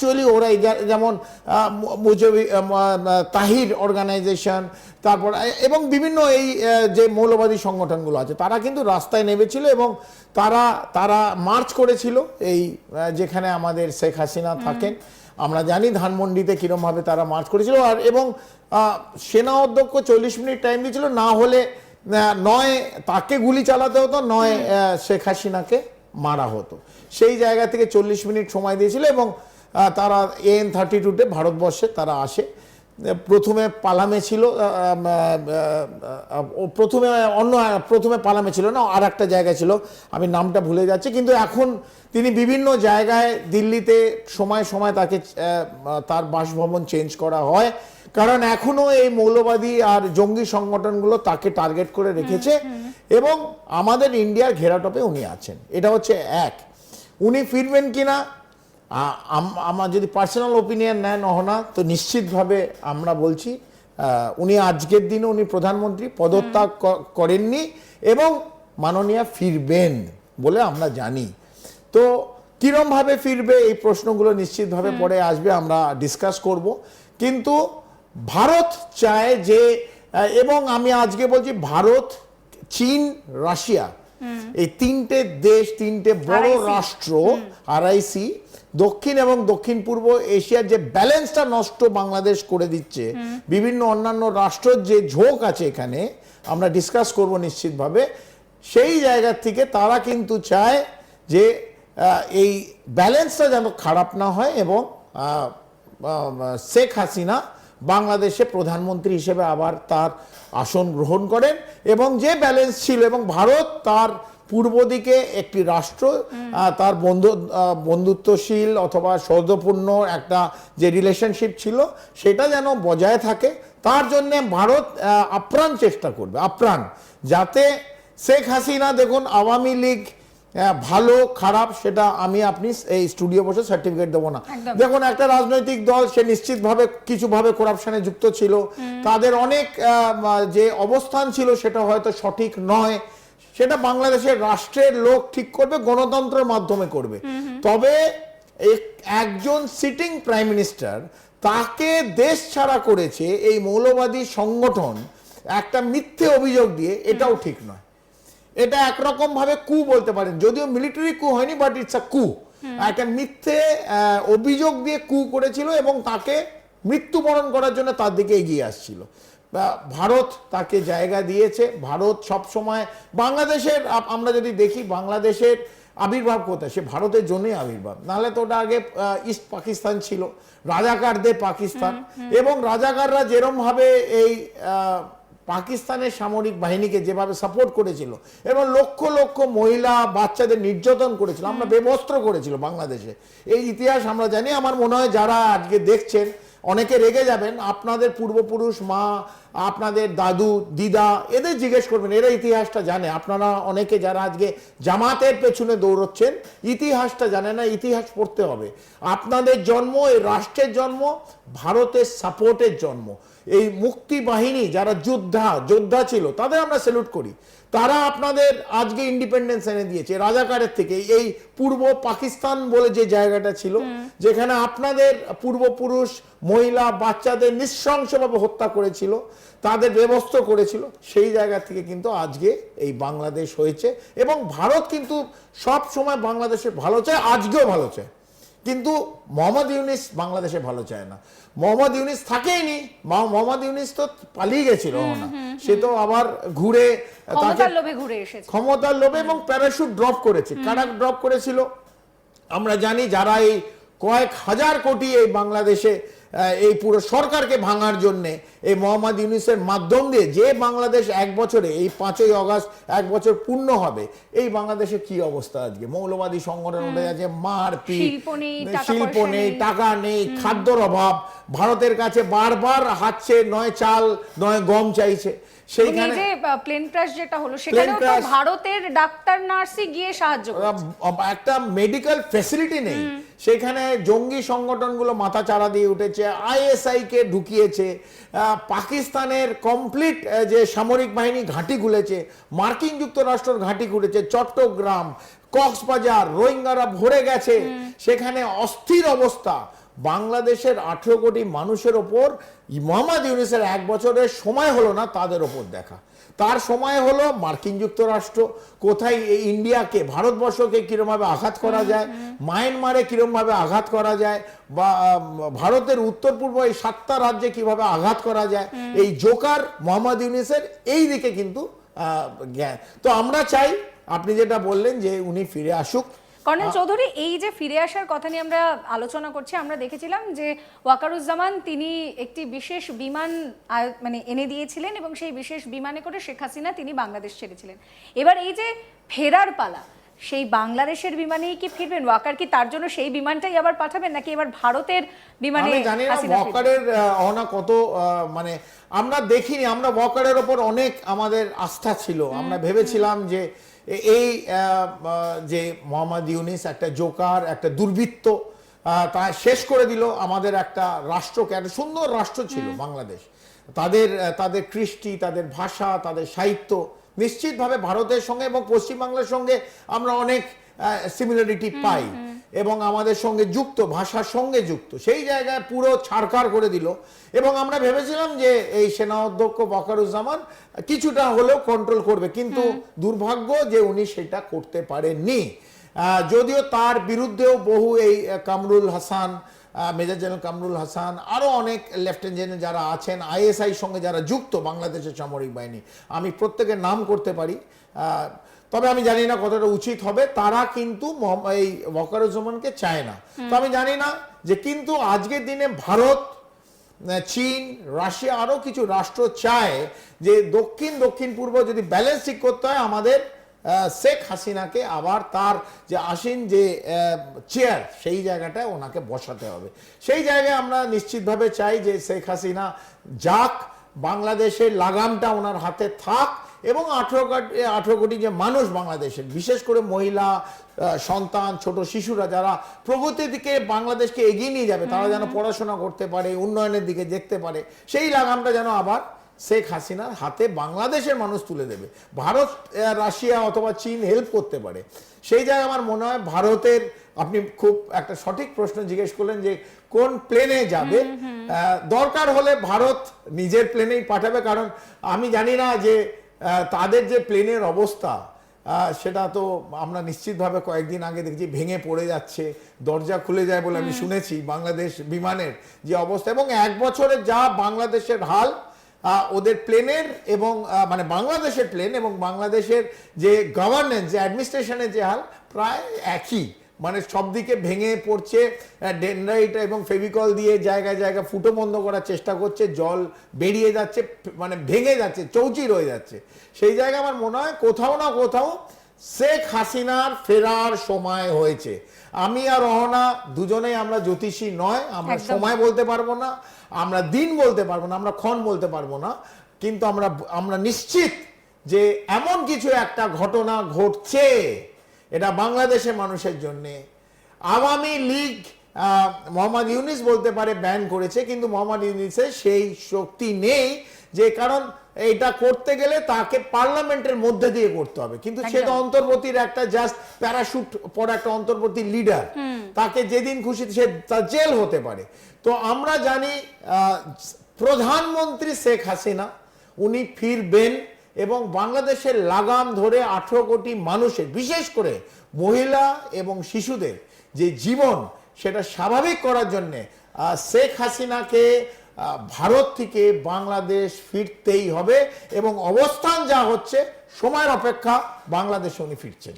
Actually ওরা যেমন মুজবি Tahir organisation তারপর এবং বিভিন্ন এই যে মৌলবাদী সংগঠনগুলো আছে তারা কিন্তু রাস্তায় নেমেছিল এবং তারা তারা মার্চ করেছিল এই যেখানে আমাদের শেখ হাসিনা থাকেন। আমরা জানি ধানমন্ডিতে কীরমভাবে তারা মার্চ করেছিল আর এবং সেনা অধ্যক্ষ চল্লিশ মিনিট টাইম দিয়েছিল না হলে নয় তাকে গুলি চালাতে হতো নয় শেখ হাসিনাকে মারা হতো। সেই জায়গা থেকে চল্লিশ মিনিট সময় দিয়েছিল এবং তারা এন থার্টি টুতে ভারতবর্ষে তারা আসে। প্রথমে পালামে ছিল প্রথমে অন্য প্রথমে পালামে ছিল না আর একটা জায়গা ছিল। আমি নামটা ভুলে যাচ্ছি কিন্তু এখন তিনি বিভিন্ন জায়গায় দিল্লিতে সময় সময় তাকে তার বাসভবন চেঞ্জ করা হয়। কারণ এখনও এই মৌলবাদী আর জঙ্গি সংগঠনগুলো তাকে টার্গেট করে রেখেছে এবং আমাদের ইন্ডিয়ার ঘেরাটপে উনি আছেন। এটা হচ্ছে এক। উনি ফিরবেন কিনা আমার যদি পার্সোনাল ওপিনিয়ন নেন অহনা তো নিশ্চিতভাবে আমরা বলছি উনি আজকের দিনে উনি প্রধানমন্ত্রী পদত্যাগ করেননি এবং মাননীয়া ফিরবেন বলে আমরা জানি। তো কিরমভাবে ফিরবে এই প্রশ্নগুলো নিশ্চিতভাবে পরে আসবে আমরা ডিসকাস করব। কিন্তু ভারত চায় যে এবং আমি আজকে বলছি ভারত চীন রাশিয়া এই তিনটে দেশ তিনটে বড় রাষ্ট্র আরআইসি দক্ষিণ এবং দক্ষিণ পূর্ব এশিয়ার যে ব্যালেন্সটা নষ্ট বাংলাদেশ করে দিচ্ছে বিভিন্ন অন্যান্য রাষ্ট্রের যে ঝোঁক আছে এখানে আমরা ডিসকাস করব নিশ্চিতভাবে। সেই জায়গার থেকে তারা কিন্তু চায় যে এই ব্যালেন্সটা যেন খারাপ না হয় এবং শেখ হাসিনা বাংলাদেশে প্রধানমন্ত্রী হিসেবে আবার তার আসন গ্রহণ করেন এবং যে ব্যালেন্স ছিল এবং ভারত তার পূর্ব দিকে একটি রাষ্ট্র তার বন্ধু বন্ধুত্বশীল অথবা সৌদপূর্ণ একটা যে রিলেশনশিপ ছিল, সেটা যেন বজায় থাকে। তার জন্যে ভারত আপ্রাণ চেষ্টা করবে, আপ্রাণ। যাতে শেখ হাসিনা, দেখুন, আওয়ামী লীগ ভালো খারাপ সেটা আমি আপনি এই স্টুডিও বসে সার্টিফিকেট দেবো না। দেখুন একটা রাজনৈতিক দল সে নিশ্চিতভাবে কিছুভাবে করাপশনে যুক্ত ছিল। তাদের অনেক যে অবস্থান ছিল সেটা হয়তো সঠিক নয়। সেটা বাংলাদেশের রাষ্ট্রের লোক ঠিক করবে গণতন্ত্রের মাধ্যমে করবে। তবে এক- একজন সিটিং প্রাইম মিনিস্টার তাকে দেশ ছাড়া করেছে এই মৌলবাদী সংগঠন একটা মিথ্যে অভিযোগ দিয়ে এটাও ঠিক নয়। এটা একরকম ভাবে কু বলতে পারেন। যদিও মিলিটারি কু হয়নি বাট ইটস আ কু। একটা মিথ্যে অভিযোগ দিয়ে কু করেছিল এবং তাকে মৃত্যুবরণ করার জন্য তার দিকে এগিয়ে আসছিল। ভারত তাকে জায়গা দিয়েছে। ভারত সব সময় বাংলাদেশের আমরা যদি দেখি বাংলাদেশের আবির্ভাব কোথায় সে ভারতের জন্যই আবির্ভাব। নাহলে তো ওটা আগে ইস্ট পাকিস্তান ছিল রাজাকারদের পাকিস্তান। এবং রাজাকাররা যেরমভাবে এই আহ, পাকিস্তানের সামরিক বাহিনীকে যেভাবে সাপোর্ট করেছিল এবং লক্ষ লক্ষ মহিলা বাচ্চাদের নির্যাতন করেছিল আমরা বেবস্ত্র করেছিল বাংলাদেশে। এই ইতিহাস আমরা জানি আমার মনে হয় যারা আজকে দেখছেন অনেকে রেগে যাবেন আপনাদের পূর্বপুরুষ মা আপনাদের দাদু দিদা এদের জিজ্ঞেস করবেন এরা ইতিহাসটা জানে। আপনারা অনেকে যারা আজকে জামাতের পেছনে দৌড়চ্ছেন ইতিহাসটা জানে না ইতিহাস পড়তে হবে। আপনাদের জন্ম এই রাষ্ট্রের জন্ম ভারতের সাপোর্টের জন্ম। এই মুক্তি বাহিনী যারা যোদ্ধা যোদ্ধা ছিল তাদের আমরা স্যালুট করি। তারা আপনাদের আজকে ইন্ডিপেন্ডেন্স এনে দিয়েছে রাজাকারের থেকে। এই পূর্ব পাকিস্তান বলে যে জায়গাটা ছিল যেখানে আপনাদের পূর্বপুরুষ মহিলা বাচ্চাদের নৃশংসভাবে হত্যা করেছিল তাদের ব্যবস্থ করেছিল সেই জায়গা থেকে কিন্তু আজকে এই বাংলাদেশ হয়েছে। এবং ভারত কিন্তু সব সময় বাংলাদেশে ভালো চায় আজকেও ভালো চায়। কিন্তু মোহাম্মদ ইউনিস বাংলাদেশে ভালো চায় না। মোহাম্মদ ইউনিস থাকেইনি মোহাম্মদ ইউনিস তো পালিয়ে গেছিল না। সে তো আবার ঘুরে তাকে ক্ষমতার লোভে ঘুরে এসেছে। ক্ষমতার লোভে এবং প্যারাশুট ড্রপ করেছে। কারা ড্রপ করেছিল? আমরা জানি যারা এই কয়েক হাজার কোটি এই বাংলাদেশে এই পুরো সরকারকে ভাঙার জন্য এই মোহাম্মদ ইউনিসের মাধ্যম দিয়ে যে বাংলাদেশ এক বছরে এই পাঁচই অগস্ট এক বছর পূর্ণ হবে এই বাংলাদেশে কি অবস্থা আজকে? মৌলবাদী সংগঠন উঠে যাচ্ছে মারপিট শিল্প নেই, টাকা নেই খাদ্যর অভাব ভারতের কাছে বারবার হাঁটছে নয় চাল নয় গম চাইছে। সেইখানে যে প্লেন ক্র্যাশ যেটা হলো সেখানেও তো ভারতের ডাক্তার নার্সই গিয়ে সাহায্য একটা মেডিকেল ফ্যাসিলিটি নেই। সেখানে জঙ্গি সংগঠনগুলো মাথা চারা দিয়ে উঠেছে আইএসআই কে ঢুকিয়েছে পাকিস্তানের কমপ্লিট যে সামরিক বাহিনী ঘাঁটি খুলেছে মার্কিন যুক্তরাষ্ট্রের ঘাঁটি খুলেছে চট্টগ্রাম কক্সবাজার রোহিঙ্গারা ভরে গেছে। সেখানে অস্থির অবস্থা। বাংলাদেশের আঠেরো কোটি মানুষের ওপর মোহাম্মদ ইউনিসের এক বছরের সময় হলো না তাদের ওপর দেখা। তার সময় হলো মার্কিন যুক্তরাষ্ট্র কোথায় এই ইন্ডিয়াকে ভারতবর্ষকে কীরমভাবে আঘাত করা যায় মায়ানমারে কীরমভাবে আঘাত করা যায় বা ভারতের উত্তর পূর্ব এই সাতটা রাজ্যে কীভাবে আঘাত করা যায় এই জোকার মোহাম্মদ ইউনিসের এই দিকে কিন্তু আহ, জ্ঞান। তো আমরা চাই আপনি যেটা বললেন যে উনি ফিরে আসুক। কর্নেল চৌধুরী এই যে ফিরে আসার কথা নিয়ে আমরা আলোচনা করছি আমরা দেখেছিলাম যে ওয়াকারুজ্জামান তিনি একটি বিশেষ বিমান মানে এনে দিয়েছিলেন এবং সেই বিশেষ বিমানে করে শেখ হাসিনা তিনি বাংলাদেশ ছেড়েছিলেন। এবার এই যে ফেরার পালা সেই বাংলাদেশের বিমানেই কি ফিরবেন? ওয়াকার কি তার জন্য সেই বিমানটাই আবার পাঠাবেন নাকি এবার ভারতের বিমানে আমি জানি না ওয়াকারের অহনা কত মানে আমরা দেখিনি আমরা ওয়াকারের ওপর অনেক আমাদের আস্থা ছিল। আমরা ভেবেছিলাম যে এই যে মোহাম্মদ ইউনিস একটা জোকার একটা দুর্বৃত্ত তা শেষ করে দিল আমাদের একটা রাষ্ট্রকে একটা সুন্দর রাষ্ট্র ছিল বাংলাদেশ। তাদের তাদের কৃষ্টি তাদের ভাষা তাদের সাহিত্য নিশ্চিতভাবে ভারতের সঙ্গে এবং পশ্চিমবাংলার সঙ্গে আমরা অনেক সিমিলারিটি পাই। এবং আমাদের সঙ্গে যুক্ত ভাষার সঙ্গে যুক্ত। সেই জায়গায় পুরো ছাড়কার করে দিল। এবং আমরা ভেবেছিলাম যে এই সেনা অধ্যক্ষ বকারুজ্জামান কিছুটা হলেও কন্ট্রোল করবে। কিন্তু দুর্ভাগ্য যে উনি সেটা করতে পারেননি। আহ, যদিও তার বিরুদ্ধেও বহু এই কামরুল হাসান মেজর জেনারেল কামরুল হাসান আরও অনেক লেফটেন্যান্ট জেনারেল যারা আছেন আইএসআই সঙ্গে যারা যুক্ত বাংলাদেশের সামরিক বাহিনী। আমি প্রত্যেকের নাম করতে পারি তবে আমি জানি না কতটা উচিত হবে। তারা কিন্তু এই ওয়াকারুজ্জামানকে চায় না। তো আমি জানি না যে কিন্তু আজকের দিনে ভারত চীন রাশিয়া আরও কিছু রাষ্ট্র চায় যে দক্ষিণ দক্ষিণ পূর্ব যদি ব্যালেন্স ঠিক করতে হয় আমাদের শেখ হাসিনাকে আবার তার যে আসীন যে চেয়ার সেই জায়গাটায় ওনাকে বসাতে হবে। সেই জায়গায় আমরা নিশ্চিতভাবে চাই যে শেখ হাসিনা যাক বাংলাদেশের লাগামটা ওনার হাতে থাক এবং আঠেরো কোটি আঠেরো কোটি যে মানুষ বাংলাদেশের বিশেষ করে মহিলা সন্তান ছোট শিশুরা যারা প্রগতির দিকে বাংলাদেশকে এগিয়ে নিয়ে যাবে তারা যেন পড়াশোনা করতে পারে উন্নয়নের দিকে দেখতে পারে সেই লাগামটা যেন আবার শেখ হাসিনার হাতে বাংলাদেশের মানুষ তুলে দেবে। ভারত রাশিয়া অথবা চীন হেল্প করতে পারে। সেই জায়গায় আমার মনে হয় ভারতের আপনি খুব একটা সঠিক প্রশ্ন জিজ্ঞেস করলেন যে কোন প্লেনে যাবে। দরকার হলে ভারত নিজের প্লেনেই পাঠাবে। কারণ আমি জানি না যে তাদের যে প্লেনের অবস্থা সেটা তো আমরা নিশ্চিতভাবে কয়েকদিন আগে দেখছি ভেঙে পড়ে যাচ্ছে দরজা খুলে যায় বলে আমি শুনেছি বাংলাদেশ বিমানের যে অবস্থা। এবং এক বছরে যা বাংলাদেশের হাল ওদের প্লেনের এবং মানে বাংলাদেশের প্লেন এবং বাংলাদেশের যে গভর্নেন্স যে অ্যাডমিনিস্ট্রেশনের যে হাল প্রায় একই। মানে সব দিকে ভেঙে পড়ছে ডেনরাইট এবং ফেভিকল দিয়ে জায়গায় জায়গায় ফুটো বন্ধ করার চেষ্টা করছে, জল বেরিয়ে যাচ্ছে মানে ভেঙে যাচ্ছে, চৌচির হয়ে যাচ্ছে। সেই জায়গায় আমার মনে হয় কোথাও না কোথাও শেখ হাসিনার ফেরার সময় হয়েছে। আমি আর রহনা দুজনেই আমরা জ্যোতিষী নয় আমরা সময় বলতে পারব না আমরা দিন বলতে পারব না আমরা ক্ষণ বলতে পারব না কিন্তু আমরা আমরা নিশ্চিত যে এমন কিছু একটা ঘটনা ঘটছে। এটা বাংলাদেশের মানুষের জন্য। আওয়ামী লীগ মোহাম্মদ ইউনিস বলতে পারে ব্যান করেছে কিন্তু মোহাম্মদ ইউনিসের সেই শক্তি নেই যে কারণ এটা করতে গেলে তাকে পার্লামেন্টের মধ্যে দিয়ে করতে হবে। কিন্তু সে তো অন্তর্বর্তীর একটা জাস্ট প্যারাশুট পড়া একটা অন্তর্বর্তী লিডার তাকে যেদিন খুশি সে তার জেল হতে পারে। তো আমরা জানি প্রধানমন্ত্রী শেখ হাসিনা উনি ফিরবেন এবং বাংলাদেশের লাগাম ধরে আঠেরো কোটি মানুষের বিশেষ করে মহিলা এবং শিশুদের যে জীবন সেটা স্বাভাবিক করার জন্যে শেখ হাসিনাকে ভারত থেকে বাংলাদেশ ফিরতেই হবে এবং অবস্থান যা হচ্ছে সময়ের অপেক্ষা বাংলাদেশে উনি ফিরছেন।